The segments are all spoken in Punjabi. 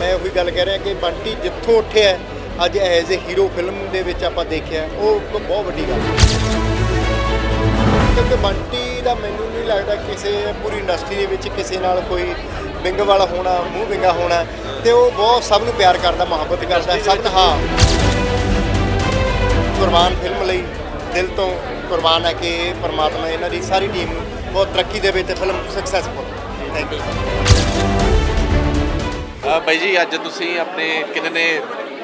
ਮੈਂ ਉਹੀ ਗੱਲ ਕਹਿ ਰਿਹਾ ਕਿ ਬੰਟੀ ਜਿੱਥੋਂ ਉੱਠਿਆ ਅੱਜ ਐਜ਼ ਅ ਹੀਰੋ ਫਿਲਮ ਦੇ ਵਿੱਚ ਆਪਾਂ ਦੇਖਿਆ ਉਹ ਬਹੁਤ ਵੱਡੀ ਗੱਲ ਹੈ। ਕਿਉਂਕਿ ਬੰਟੀ ਦਾ ਮੈਨੂੰ ਨਹੀਂ ਲੱਗਦਾ ਕਿਸੇ ਪੂਰੀ ਇੰਡਸਟਰੀ ਦੇ ਵਿੱਚ ਕਿਸੇ ਨਾਲ ਕੋਈ ਵਿੰਗ ਵਾਲਾ ਹੋਣਾ ਮੂੰਹ ਵਿੰਗਾ ਹੋਣਾ ਤੇ ਉਹ ਬਹੁਤ ਸਭ ਨੂੰ ਪਿਆਰ ਕਰਦਾ ਮੁਹੱਬਤ ਕਰਦਾ ਸਭ ਨੂੰ ਹਾਂ। ਕੁਰਬਾਨ ਫਿਲਮ ਲਈ ਦਿਲ ਤੋਂ ਕੁਰਬਾਨ ਹੈ ਕਿ ਪਰਮਾਤਮਾ ਇਹਨਾਂ ਦੀ ਸਾਰੀ ਟੀਮ ਨੂੰ ਬਹੁਤ ਤਰੱਕੀ ਦੇਵੇ ਤੇ ਫਿਲਮ ਸਕਸੈਸਫੁਲ ਥੈਂਕ ਯੂ ਬਾਈ ਜੀ ਅੱਜ ਤੁਸੀਂ ਆਪਣੇ ਕਿੰਨੇ ਨੇ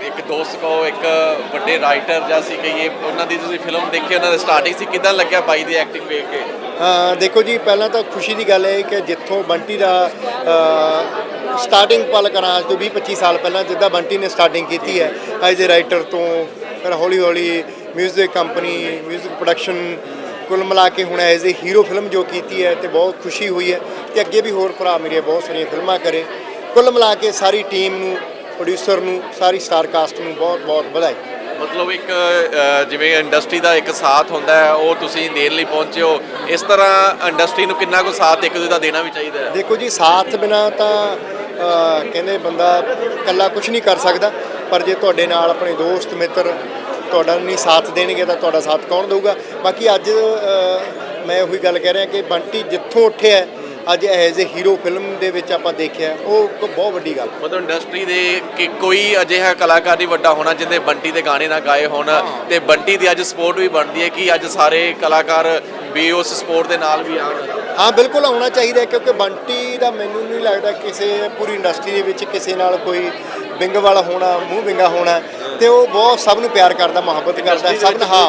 ਇੱਕ ਦੋਸਤ ਕੋ ਇੱਕ ਵੱਡੇ ਰਾਈਟਰ ਜਾਂ ਸੀ ਕਹੀਏ ਉਹਨਾਂ ਦੀ ਤੁਸੀਂ ਫਿਲਮ ਦੇਖੀ ਉਹਨਾਂ ਦਾ ਸਟਾਰਟਿੰਗ ਸੀ ਕਿਦਾਂ ਲੱਗਿਆ ਬਾਈ ਦੀ ਐਕਟਿੰਗ ਵੇਖ ਕੇ ਅ, ਦੇਖੋ ਜੀ ਪਹਿਲਾਂ ਤਾਂ ਖੁਸ਼ੀ ਦੀ ਗੱਲ ਹੈ ਕਿ ਜਿੱਥੋਂ ਬੰਟੀ ਦਾ ਸਟਾਰਟਿੰਗ ਪਲ ਕਰਾਂ ਅੱਜ ਤੋਂ 20 25 ਸਾਲ ਪਹਿਲਾਂ ਜਿੱਦਾਂ ਬੰਟੀ ਨੇ ਸਟਾਰਟਿੰਗ ਕੀਤੀ ਹੈ ਐਜ਼ ਅ ਰਾਈਟਰ ਤੋਂ ਫਿਰ ਹੌਲੀ ਹੌਲੀ 뮤직 ਕੰਪਨੀ 뮤직 ਪ੍ਰੋਡਕਸ਼ਨ ਕੁੱਲ ਮਿਲਾ ਕੇ ਹੁਣ ਐਜ਼ ਅ ਹੀਰੋ ਫਿਲਮ ਜੋ ਕੀਤੀ ਹੈ ਤੇ ਬਹੁਤ ਖੁਸ਼ੀ ਹੋਈ ਹੈ ਤੇ ਅੱਗੇ ਵੀ ਹੋਰ ਭਰਾ ਮੇਰੇ ਬਹੁਤ ਸਾਰੀਆਂ ਫਿਲਮਾਂ ਕਰੇ ਕੁੱਲ ਮਿਲਾ ਕੇ ਸਾਰੀ ਟੀਮ ਨੂੰ ਪ੍ਰੋਡਿਊਸਰ ਨੂੰ ਸਾਰੀ ਸਟਾਰ ਕਾਸਟ ਨੂੰ ਬਹੁਤ ਬਹੁਤ ਵਧਾਈ। ਮਤਲਬ ਇੱਕ ਜਿਵੇਂ ਇੰਡਸਟਰੀ ਦਾ ਇੱਕ ਸਾਥ ਹੁੰਦਾ ਹੈ ਉਹ ਤੁਸੀਂ ਦੇਣ ਲਈ ਪਹੁੰਚੇ ਹੋ ਇਸ ਤਰ੍ਹਾਂ ਇੰਡਸਟਰੀ ਨੂੰ ਕਿੰਨਾ ਕੁ ਸਾਥ ਇੱਕ ਦੂਜੇ ਦਾ ਦੇਣਾ ਵੀ ਚਾਹੀਦਾ ਹੈ? ਦੇਖੋ ਜੀ ਸਾਥ ਬਿਨਾ ਤਾਂ ਕਹਿੰਦੇ ਬੰਦਾ ਇਕੱਲਾ ਕੁਝ ਨਹੀਂ ਕਰ ਸਕਦਾ ਪਰ ਜੇ ਤੁਹਾਡੇ ਨਾਲ ਆਪਣੇ ਦੋਸਤ ਮਿੱਤਰ ਤੁਹਾਡਾ ਨਹੀਂ ਸਾਥ ਦੇਣਗੇ ਤਾਂ ਤੁਹਾਡਾ ਸਾਥ ਕੌਣ ਦੇਊਗਾ? ਬਾਕੀ ਅੱਜ ਮੈਂ ਉਹੀ ਗੱਲ ਕਹਿ ਰਿਹਾ ਕਿ ਬੰਟੀ ਜਿੱਥੋਂ ਉੱਠਿਆ ਅੱਜ ਐਜ਼ ਅ ਹੀਰੋ ਫਿਲਮ ਦੇ ਵਿੱਚ ਆਪਾਂ ਦੇਖਿਆ ਉਹ ਇੱਕ ਬਹੁਤ ਵੱਡੀ ਗੱਲ। ਮਤਲਬ ਇੰਡਸਟਰੀ ਦੇ ਕਿ ਕੋਈ ਅਜਿਹਾ ਕਲਾਕਾਰ ਨਹੀਂ ਵੱਡਾ ਹੋਣਾ ਜਿਹਦੇ ਬੰਟੀ ਦੇ ਗਾਣੇ ਨਾ ਗਾਏ ਹੋਣ। ਤੇ ਬੰਟੀ ਦੀ ਅੱਜ ਸਪੋਰਟ ਵੀ ਬਣਦੀ ਹੈ ਕਿ ਅੱਜ ਸਾਰੇ ਕਲਾਕਾਰ ਵੀ ਉਸ ਸਪੋਰਟ ਦੇ ਨਾਲ ਵੀ ਆਉਣ ਹਾਂ ਬਿਲਕੁਲ ਆਉਣਾ ਚਾਹੀਦਾ ਕਿਉਂਕਿ ਬੰਟੀ ਦਾ ਮੈਨੂੰ ਨਹੀਂ ਲੱਗਦਾ ਕਿਸੇ ਪੂਰੀ ਇੰਡਸਟਰੀ ਦੇ ਵਿੱਚ ਕਿਸੇ ਨਾਲ ਕੋਈ ਵਿੰਗ ਵਾਲਾ ਹੋਣਾ ਮੂੰਹ ਵਿੰਗਾ ਹੋਣਾ। ਤੇ ਉਹ ਬਹੁਤ ਸਭ ਨੂੰ ਪਿਆਰ ਕਰਦਾ ਮੁਹੱਬਤ ਕਰਦਾ ਸਭ ਨੂੰ ਹਾਂ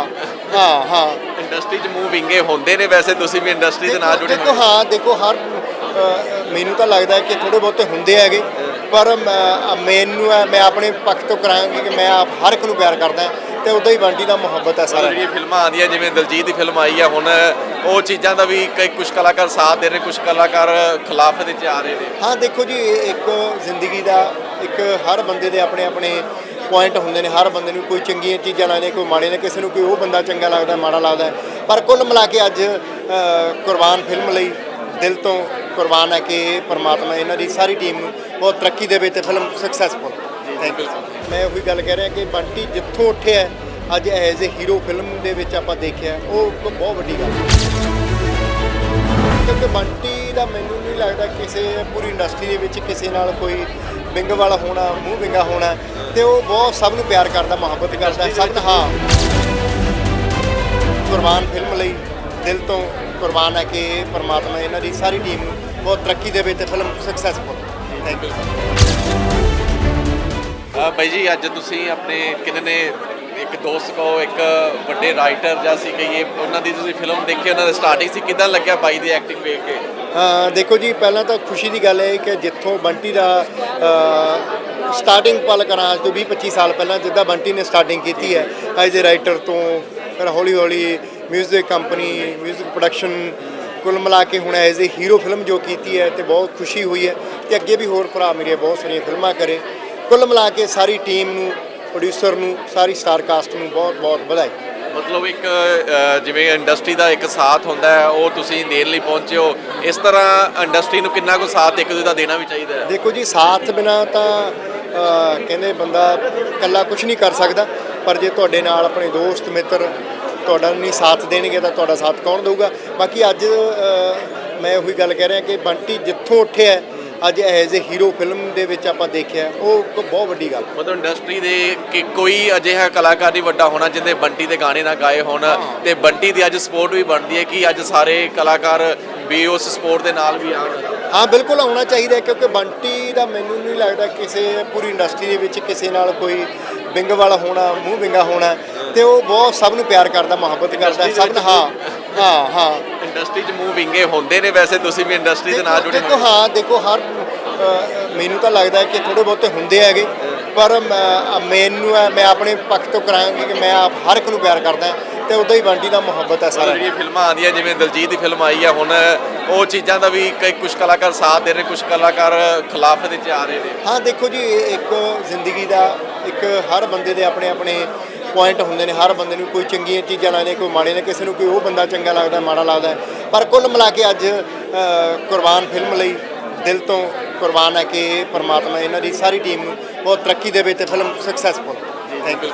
ਹਾਂ ਹਾਂ। ਇੰਡਸਟਰੀ 'ਚ ਮੂਵ ਵਿੰਗੇ ਹੁੰਦੇ ਨੇ ਵੈਸੇ ਤੁਸੀਂ ਵੀ ਇੰਡਸਟਰੀ ਦੇ ਨਾਲ ਜੁੜੇ ਦੇਖੋ ਹੋਏ ਹਾਂ। ਦੇਖੋ ਹਰ ਮੈਨੂੰ ਤਾਂ ਲੱਗਦਾ ਹੈ ਕਿ ਥੋੜੇ ਬਹੁਤੇ ਹੁੰਦੇ ਹੈਗੇ ਪਰ ਮੈਨੂੰ ਹੈ, ਮੈਂ ਆਪਣੇ ਪੱਖ ਤੋਂ ਕਰਾਂਗੀ ਕਿ ਮੈਂ ਆਪ ਹਰ ਇੱਕ ਨੂੰ ਪਿਆਰ ਕਰਦਾ ਤੇ ਉਦਾਂ ਹੀ ਬੰਟੀ ਦਾ ਮੁਹੱਬਤ ਹੈ ਸਾਰਾ। ਜਿਹੜੀਆਂ ਫਿਲਮਾਂ ਆਉਂਦੀਆਂ ਜਿਵੇਂ ਦਲਜੀਤ ਦੀ ਫਿਲਮ ਆਈ ਹੈ ਹੁਣ ਉਹ ਚੀਜ਼ਾਂ ਦਾ ਵੀ ਕਈ ਕੁਝ ਕਲਾਕਾਰ ਸਾਥ ਦੇ ਰਹੇ ਕੁਝ ਕਲਾਕਾਰ ਖਿਲਾਫ ਦੇ ਚ ਆ ਰਹੇ ਨੇ। ਹਾਂ ਦੇਖੋ ਜੀ ਇੱਕ ਜ਼ਿੰਦਗੀ ਦਾ ਇੱਕ ਹਰ ਬੰਦੇ ਦੇ ਆਪਣੇ ਆਪਣੇ ਪੁਆਇੰਟ ਹੁੰਦੇ ਨੇ, ਹਰ ਬੰਦੇ ਨੂੰ ਕੋਈ ਚੰਗੀਆਂ ਚੀਜ਼ਾਂ ਲੱਗਦੀਆਂ, ਕੋਈ ਮਾੜੇ ਨੇ ਕਿਸੇ ਨੂੰ ਕੋਈ ਉਹ ਬੰਦਾ ਚੰਗਾ ਲੱਗਦਾ, ਮਾੜਾ ਲੱਗਦਾ ਪਰ ਕੁੱਲ ਮਿਲਾ ਕੇ ਅੱਜ ਕੁਰਬਾਨ ਫਿਲਮ ਲਈ ਦਿਲ ਤੋਂ ਕੁਰਬਾਨ ਹੈ ਕਿ ਪਰਮਾਤਮਾ ਇਹਨਾਂ ਦੀ ਸਾਰੀ ਟੀਮ ਨੂੰ ਬਹੁਤ ਤਰੱਕੀ ਦੇਵੇ ਤੇ ਫਿਲਮ ਸਕਸੈਸਫੁਲ ਥੈਂਕ ਯੂ ਮੈਂ ਉਹੀ ਗੱਲ ਕਹਿ ਰਿਹਾ ਕਿ ਬੰਟੀ ਜਿੱਥੋਂ ਉੱਠਿਆ, ਅੱਜ ਐਜ਼ ਅ ਹੀਰੋ ਫਿਲਮ ਦੇ ਵਿੱਚ ਆਪਾਂ ਦੇਖਿਆ, ਉਹ ਬਹੁਤ ਵੱਡੀ ਗੱਲ ਕਿਉਂਕਿ ਬੰਟੀ ਦਾ ਮੈਨੂੰ ਨਹੀਂ ਲੱਗਦਾ ਕਿਸੇ ਪੂਰੀ ਇੰਡਸਟਰੀ ਦੇ ਵਿੱਚ ਕਿਸੇ ਨਾਲ ਕੋਈ ਵਿੰਗ ਵਾਲਾ ਹੋਣਾ, ਮੂੰਹ ਵਿੰਗਾ ਹੋਣਾ ਤੇ ਉਹ ਬਹੁਤ ਸਭ ਨੂੰ ਪਿਆਰ ਕਰਦਾ, ਮੁਹੱਬਤ ਕਰਦਾ, ਸਭ ਨੂੰ, ਹਾਂ। ਕੁਰਬਾਨ ਫਿਲਮ ਲਈ ਦਿਲ ਤੋਂ ਕੁਰਬਾਨ ਹੈ ਕਿ ਪਰਮਾਤਮਾ ਇਹਨਾਂ ਦੀ ਸਾਰੀ ਟੀਮ ਨੂੰ ਬਹੁਤ ਤਰੱਕੀ ਦੇਵੇ ਤੇ ਫਿਲਮ ਸਕਸੈਸਫੁਲ ਥੈਂਕ ਯੂ ਬਾਈ ਜੀ, ਅੱਜ ਤੁਸੀਂ ਆਪਣੇ ਕਿੰਨੇ ਨੇ? ਇੱਕ ਦੋਸਤ ਕੋ ਇੱਕ ਵੱਡੇ ਰਾਈਟਰ ਜਾਂ ਸੀ ਕਹੀਏ, ਉਹਨਾਂ ਦੀ ਤੁਸੀਂ ਫਿਲਮ ਦੇਖੀ, ਉਹਨਾਂ ਦਾ ਸਟਾਰਟਿੰਗ ਸੀ, ਕਿਦਾਂ ਲੱਗਿਆ ਬਾਈ ਦੀ ਐਕਟਿੰਗ ਵੇਖ ਕੇ? ਦੇਖੋ ਜੀ, ਪਹਿਲਾਂ ਤਾਂ ਖੁਸ਼ੀ ਦੀ ਗੱਲ ਹੈ ਕਿ ਜਿੱਥੋਂ ਬੰਟੀ ਦਾ ਸਟਾਰਟਿੰਗ ਪਲ ਕਰਾਂ, ਅੱਜ ਤੋਂ 20 25 ਸਾਲ ਪਹਿਲਾਂ ਜਿੱਦਾਂ ਬੰਟੀ ਨੇ ਸਟਾਰਟਿੰਗ ਕੀਤੀ ਹੈ ਐਜ਼ ਅ ਰਾਈਟਰ ਤੋਂ ਫਿਰ ਹੌਲੀ ਹੌਲੀ ਮਿਊਜ਼ਿਕ ਕੰਪਨੀ ਮਿਊਜ਼ਿਕ ਪ੍ਰੋਡਕਸ਼ਨ ਕੁੱਲ ਮਿਲਾ ਕੇ ਹੁਣ ਐਜ਼ ਅ ਹੀਰੋ ਫਿਲਮ ਜੋ ਕੀਤੀ ਹੈ ਤੇ ਬਹੁਤ ਖੁਸ਼ੀ ਹੋਈ ਹੈ ਤੇ ਅੱਗੇ ਵੀ ਹੋਰ ਭਰਾ ਮੇਰੇ ਬਹੁਤ ਸਾਰੀਆਂ ਫਿਲਮਾਂ ਕਰੇ। ਕੁੱਲ ਮਿਲਾ ਕੇ ਸਾਰੀ ਟੀਮ ਨੂੰ ਪ੍ਰੋਡਿਊਸਰ ਨੂੰ, ਸਾਰੀ ਸਟਾਰ ਕਾਸਟ ਨੂੰ ਬਹੁਤ ਬਹੁਤ ਵਧਾਈ। ਮਤਲਬ ਇੱਕ ਜਿਵੇਂ ਇੰਡਸਟਰੀ ਦਾ ਇੱਕ ਸਾਥ ਹੁੰਦਾ ਹੈ, ਉਹ ਤੁਸੀਂ ਦੇਣ ਲਈ ਪਹੁੰਚੇ ਹੋ। ਇਸ ਤਰ੍ਹਾਂ ਇੰਡਸਟਰੀ ਨੂੰ ਕਿੰਨਾ ਕੁ ਸਾਥ ਇੱਕ ਦੂਜੇ ਦਾ ਦੇਣਾ ਵੀ ਚਾਹੀਦਾ ਹੈ? ਦੇਖੋ ਜੀ, ਸਾਥ ਬਿਨਾ ਤਾਂ ਕਹਿੰਦੇ ਬੰਦਾ ਇਕੱਲਾ ਕੁਝ ਨਹੀਂ ਕਰ ਸਕਦਾ। ਪਰ ਜੇ ਤੁਹਾਡੇ ਨਾਲ ਆਪਣੇ ਦੋਸਤ, ਮਿੱਤਰ ਤੁਹਾਡਾ ਨਹੀਂ ਸਾਥ ਦੇਣਗੇ, ਤਾਂ ਤੁਹਾਡਾ ਸਾਥ ਕੌਣ ਦੇਊਗਾ? ਬਾਕੀ ਅੱਜ ਮੈਂ ਉਹੀ ਗੱਲ ਕਹਿ ਰਿਹਾ ਕਿ ਬੰਟੀ ਜਿੱਥੋਂ ਉੱਠਿਆ ਅੱਜ ਐਜ਼ ਅ ਹੀਰੋ ਫਿਲਮ ਦੇ ਵਿੱਚ ਆਪਾਂ ਦੇਖਿਆ ਉਹ ਇੱਕ ਬਹੁਤ ਵੱਡੀ ਗੱਲ। ਮਤਲਬ ਇੰਡਸਟਰੀ ਦੇ ਕਿ ਕੋਈ ਅਜਿਹਾ ਕਲਾਕਾਰ ਨਹੀਂ ਵੱਡਾ ਹੋਣਾ ਜਿਹਦੇ ਬੰਟੀ ਦੇ ਗਾਣੇ ਨਾ ਗਾਏ ਹੋਣ। ਤੇ ਬੰਟੀ ਦੀ ਅੱਜ ਸਪੋਰਟ ਵੀ ਬਣਦੀ ਹੈ ਕਿ ਅੱਜ ਸਾਰੇ ਕਲਾਕਾਰ ਵੀ ਉਸ ਸਪੋਰਟ ਦੇ ਨਾਲ ਵੀ ਆਉਣ। ਹਾਂ ਬਿਲਕੁਲ ਆਉਣਾ ਚਾਹੀਦਾ ਕਿਉਂਕਿ ਬੰਟੀ ਦਾ ਮੈਨੂੰ ਨਹੀਂ ਲੱਗਦਾ ਕਿਸੇ ਪੂਰੀ ਇੰਡਸਟਰੀ ਦੇ ਵਿੱਚ ਕਿਸੇ ਨਾਲ ਕੋਈ ਵਿੰਗ ਵਾਲਾ ਹੋਣਾ ਮੂੰਹ ਵਿੰਗਾ ਹੋਣਾ। ਤੇ ਉਹ ਬਹੁਤ ਸਭ ਨੂੰ ਪਿਆਰ ਕਰਦਾ ਮੁਹੱਬਤ ਕਰਦਾ ਸਭ ਹਾਂ ਹਾਂ ਹਾਂ। ਇੰਡਸਟਰੀ 'ਚ ਮੂਵ ਵਿੰਗੇ ਹੁੰਦੇ ਨੇ ਵੈਸੇ ਤੁਸੀਂ ਵੀ ਇੰਡਸਟਰੀ ਦੇ ਨਾਲ ਜੁੜੇ ਦੇਖੋ ਹਾਂ। ਦੇਖੋ ਹਰ ਅ, ਮੈਨੂੰ ਤਾਂ ਲੱਗਦਾ ਹੈ ਕਿ ਥੋੜੇ ਬਹੁਤੇ ਹੁੰਦੇ ਹੈਗੇ ਪਰ ਮੈਂ- ਮੈਨੂੰ ਹੈ, ਮੈਂ ਆਪਣੇ ਪੱਖ ਤੋਂ ਕਰਾਂਗੀ ਕਿ ਮੈਂ ਆਪ ਹਰ ਇੱਕ ਨੂੰ ਪਿਆਰ ਕਰਦਾ ਤੇ ਉਦਾਂ ਹੀ ਬੰਟੀ ਦਾ ਮੁਹੱਬਤ ਹੈ ਸਾਰਾ। ਜਿਹੜੀਆਂ ਫਿਲਮਾਂ ਆਉਂਦੀਆਂ ਜਿਵੇਂ ਦਲਜੀਤ ਦੀ ਫਿਲਮ ਆਈ ਹੈ ਹੁਣ ਉਹ ਚੀਜ਼ਾਂ ਦਾ ਵੀ ਕਈ ਕੁਝ ਕਲਾਕਾਰ ਸਾਥ ਦੇ ਰਹੇ ਕੁਝ ਕਲਾਕਾਰ ਖਿਲਾਫ ਦੇ ਚ ਆ ਰਹੇ ਨੇ। ਹਾਂ ਦੇਖੋ ਜੀ ਇਹ ਇੱਕ ਜ਼ਿੰਦਗੀ ਦਾ ਇੱਕ ਹਰ ਬੰਦੇ ਦੇ ਆਪਣੇ ਆਪਣੇ ਪੁਆਇੰਟ ਹੁੰਦੇ ਨੇ ਹਰ ਬੰਦੇ ਨੂੰ ਕੋਈ ਚੰਗੀਆਂ ਚੀਜ਼ਾਂ ਲੱਗਦੀਆਂ ਕੋਈ ਮਾੜੇ ਨੇ ਕਿਸੇ ਨੂੰ ਕੋਈ ਉਹ ਬੰਦਾ ਚੰਗਾ ਲੱਗਦਾ ਮਾੜਾ ਲੱਗਦਾ ਪਰ ਕੁੱਲ ਮਿਲਾ ਕੇ ਅੱਜ ਕੁਰਬਾਨ ਫਿਲਮ ਲਈ ਦਿਲ ਤੋਂ ਕੁਰਬਾਨ ਹੈ ਕਿ ਪਰਮਾਤਮਾ ਇਹਨਾਂ ਦੀ ਸਾਰੀ ਟੀਮ ਨੂੰ ਬਹੁਤ ਤਰੱਕੀ ਦੇਵੇ ਤੇ ਫਿਲਮ ਸਕਸੈਸਫੁਲ ਥੈਂਕ ਯੂ